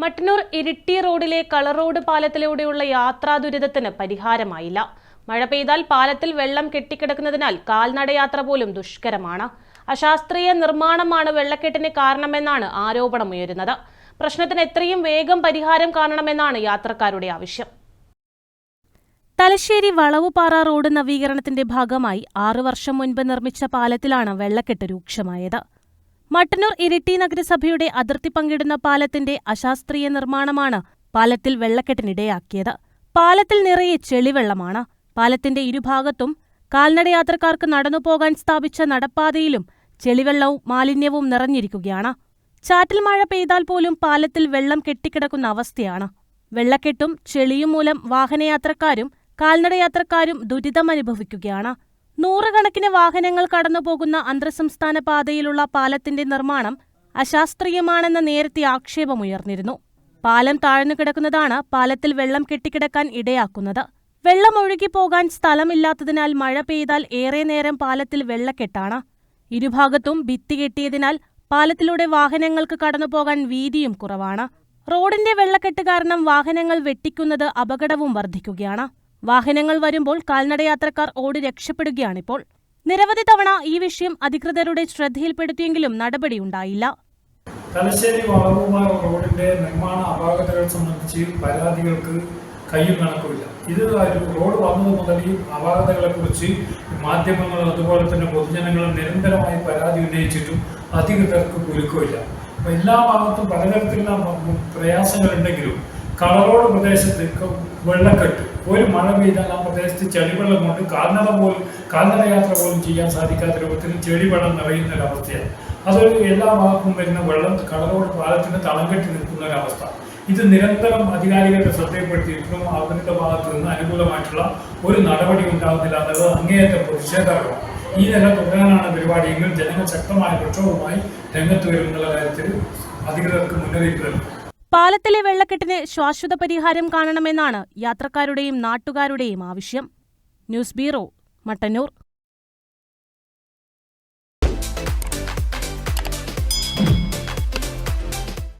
മട്ടന്നൂർ ഇരിട്ടി റോഡിലെ കളറോഡ് പാലത്തിലൂടെയുള്ള യാത്രാ ദുരിതത്തിന് പരിഹാരമായില്ല. മഴ പെയ്താൽ പാലത്തിൽ വെള്ളം കെട്ടിക്കിടക്കുന്നതിനാൽ കാൽനടയാത്ര പോലും ദുഷ്കരമാണ്. അശാസ്ത്രീയ നിർമ്മാണമാണ് വെള്ളക്കെട്ടിന് കാരണമെന്നാണ് ആരോപണമുയരുന്നത്. പ്രശ്നത്തിന് എത്രയും വേഗം പരിഹാരം കാണണമെന്നാണ് യാത്രക്കാരുടെ ആവശ്യം. തലശ്ശേരി വളവുപാറ റോഡ് നവീകരണത്തിന്റെ ഭാഗമായി ആറു വർഷം മുൻപ് നിർമ്മിച്ച പാലത്തിലാണ് വെള്ളക്കെട്ട് രൂക്ഷമായത്. മട്ടന്നൂർ ഇരിട്ടി നഗരസഭയുടെ അതിർത്തി പങ്കിടുന്ന പാലത്തിന്റെ അശാസ്ത്രീയ നിർമ്മാണമാണ് പാലത്തിൽ വെള്ളക്കെട്ടിനിടയാക്കിയത്. പാലത്തിൽ നിറയെ ചെളിവെള്ളമാണ്. പാലത്തിന്റെ ഇരുഭാഗത്തും കാൽനടയാത്രക്കാർക്ക് നടന്നുപോകാൻ സ്ഥാപിച്ച നടപ്പാതയിലും ചെളിവെള്ളവും മാലിന്യവും നിറഞ്ഞിരിക്കുകയാണ്. ചാറ്റൽ മഴ പെയ്താൽ പോലും പാലത്തിൽ വെള്ളം കെട്ടിക്കിടക്കുന്ന അവസ്ഥയാണ്. വെള്ളക്കെട്ടും ചെളിയും മൂലം വാഹനയാത്രക്കാരും കാൽനടയാത്രക്കാരും ദുരിതമനുഭവിക്കുകയാണ്. നൂറുകണക്കിന് വാഹനങ്ങൾ കടന്നുപോകുന്ന അന്തർസംസ്ഥാന പാതയിലുള്ള പാലത്തിന്റെ നിർമ്മാണം അശാസ്ത്രീയമാണെന്ന നേരത്തെ ആക്ഷേപമുയർന്നിരുന്നു. പാലം താഴ്ന്നു കിടക്കുന്നതാണ് പാലത്തിൽ വെള്ളം കെട്ടിക്കിടക്കാൻ ഇടയാക്കുന്നത്. വെള്ളം ഒഴുകിപ്പോകാൻ സ്ഥലമില്ലാത്തതിനാൽ മഴ പെയ്താൽ ഏറെ നേരം പാലത്തിൽ വെള്ളക്കെട്ടാണ്. ഇരുഭാഗത്തും ഭിത്തി കെട്ടിയതിനാൽ പാലത്തിലൂടെ വാഹനങ്ങൾക്ക് കടന്നുപോകാൻ വീതിയും കുറവാണ്. റോഡിന്റെ വെള്ളക്കെട്ട് കാരണം വാഹനങ്ങൾ വെട്ടിക്കുന്നത് അപകടവും വർദ്ധിക്കുകയാണ്. വാഹനങ്ങൾ വരുമ്പോൾ കാൽനടയാത്രക്കാർ ഓടി രക്ഷപ്പെടുകയാണിപ്പോൾ. നിരവധി തവണ ഈ വിഷയം അധികൃതരുടെ ശ്രദ്ധയിൽപ്പെടുത്തിയെങ്കിലും നടപടിയുണ്ടായില്ല. തലശ്ശേരി വളവുമാർ റോഡിന്റെ നിർമ്മാണ അപാകതകൾ സംബന്ധിച്ച് പരാതികൾക്ക് കയ്യും കണക്കുമില്ല. ഇത് റോഡ് വന്നത് മുതൽ ഈ അപാകതകളെ കുറിച്ച് മാധ്യമങ്ങൾ അതുപോലെ തന്നെ പൊതുജനങ്ങൾ നിരന്തരമായി പരാതി ഉന്നയിച്ചിട്ടും അധികൃതർക്ക് കുലുക്കമില്ല. അപ്പൊ എല്ലാ ഭാഗത്തും പലതരത്തിലുള്ള പ്രയാസങ്ങളുണ്ടെങ്കിലും കളറോഡ് പ്രദേശത്ത് വെള്ളക്കെട്ട് ഒരു മഴ പെയ്താൽ ആ പ്രദേശത്ത് ചെളിവെള്ളം കൊണ്ട് കാൽനട പോലും കാൽനട യാത്ര പോലും ചെയ്യാൻ സാധിക്കാത്ത രൂപത്തിൽ ചെളിവെള്ളം നിറയുന്ന ഒരു അവസ്ഥയാണ്. അതൊരു എല്ലാ ഭാഗത്തും വരുന്ന വെള്ളം കടലോട് പാലത്തിന് തളം കെട്ടി നിൽക്കുന്ന ഒരു അവസ്ഥ. ഇത് നിരന്തരം അധികാരികളുടെ ശ്രദ്ധയിൽപ്പെടുത്തിയിട്ടും അവരുടെ ഭാഗത്ത് നിന്ന് അനുകൂലമായിട്ടുള്ള ഒരു നടപടി ഉണ്ടാകുന്നില്ല എന്നത് അങ്ങേയറ്റം പ്രതിഷേധകരമാണ്. ഈ നില തുടരാനാണ് പരിപാടിയെങ്കിൽ ജനങ്ങൾ ശക്തമായ പ്രക്ഷോഭവുമായി രംഗത്ത് വരുമെന്നുള്ള കാര്യത്തിൽ അധികൃതർക്ക് മുന്നറിയിപ്പ് നൽകും. പാലത്തിലെ വെള്ളക്കെട്ടിന് ശാശ്വത പരിഹാരം കാണണമെന്നാണ് യാത്രക്കാരുടെയും നാട്ടുകാരുടെയും ആവശ്യം. News bureau Mattannur.